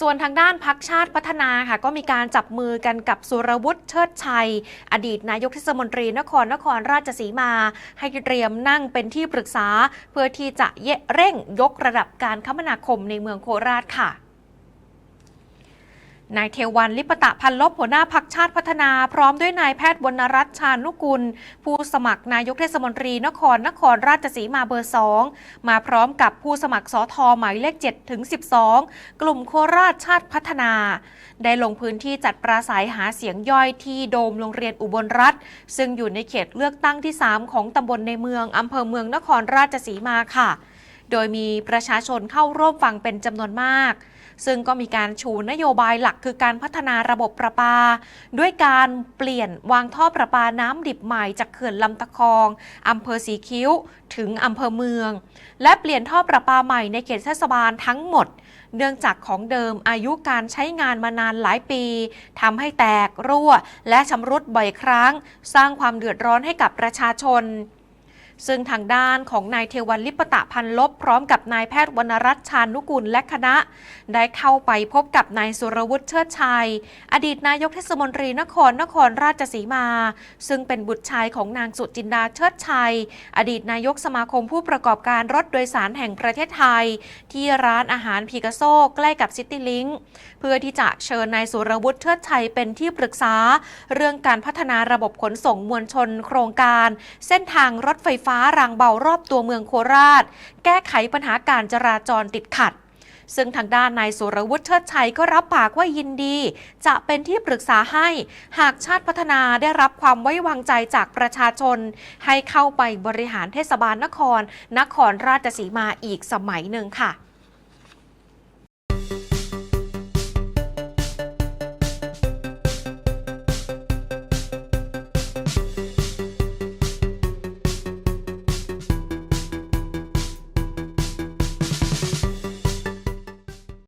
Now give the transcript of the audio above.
ส่วนทางด้านพักชาติพัฒนาค่ะ ก็มีการจับมือกันกับสุรวุฒิเชิดชัย อดีตนายกเทศมนตรีนครนครราชสีมา ให้เตรียมนั่งเป็นที่ปรึกษา เพื่อที่จะเร่งยกระดับการคมนาคมในเมืองโคราชค่ะ นายเทวันลิปตะพันลบหัวหน้าพักชาติพัฒนา พร้อมด้วยนายแพทย์วรรณรัตน์ชานุกุล ผู้สมัครนายกเทศมนตรีนครนครราชสีมาเบอร์ 2 มาพร้อมกับผู้สมัครสอทอหมายเลข7ถึง12 กลุ่มโคราชชาติพัฒนา ได้ลงพื้นที่จัดปราศัยหาเสียงย่อยที่โดมโรงเรียนอุบลรัฐ ซึ่งอยู่ในเขตเลือกตั้งที่ 3 ของตำบลในเมืองอำเภอเมืองนครราชสีมาค่ะ โดยมีประชาชนเข้าร่วมฟังเป็นจำนวนมาก ซึ่งก็มีการชูนโยบายหลักคือการพัฒนาระบบประปา ด้วยการเปลี่ยนวางท่อประปาน้ำดิบใหม่จากเขื่อนลำตะคองอำเภอสีคิ้ว ถึงอำเภอเมือง และเปลี่ยนท่อประปาใหม่ในเขตเทศบาลทั้งหมด เนื่องจากของเดิมอายุการใช้งานมานานหลายปีทำให้แตกรั่ว และชำรุดบ่อยครั้ง สร้างความเดือดร้อนให้กับประชาชน ซึ่งทางด้านของนายเทวันลิปตะพันลบ พร้อมกับนายแพทย์วรรณรัตน์ชานุกุลและคณะ ได้เข้าไปพบกับนายสุรวุฒิเชิดชัย อดีตนายกเทศมนตรีนครนครราชสีมา ซึ่งเป็นบุตรชายของนางสุจินดาเชิดชัย อดีตนายกสมาคมผู้ประกอบการรถโดยสารแห่งประเทศไทย ที่ร้านอาหารพีกาโซใกล้กับซิตี้ลิงก์เพื่อที่จะเชิญนายสุรวุฒิเชิดชัยเป็นที่ปรึกษา เรื่องการพัฒนาระบบขนส่งมวลชน โครงการ เส้นทางรถไฟฟ้ารางเบารอบตัวเมืองโคราช แก้ไขปัญหาการจราจรติดขัด ซึ่งทางด้านนายสุรวุฒิเชิดชัยก็รับปากว่ายินดี จะเป็นที่ปรึกษาให้หากชาติพัฒนาได้รับความไว้วางใจจากประชาชน ให้เข้าไปบริหารเทศบาลนคร นครราชสีมาอีกสมัยหนึ่งค่ะ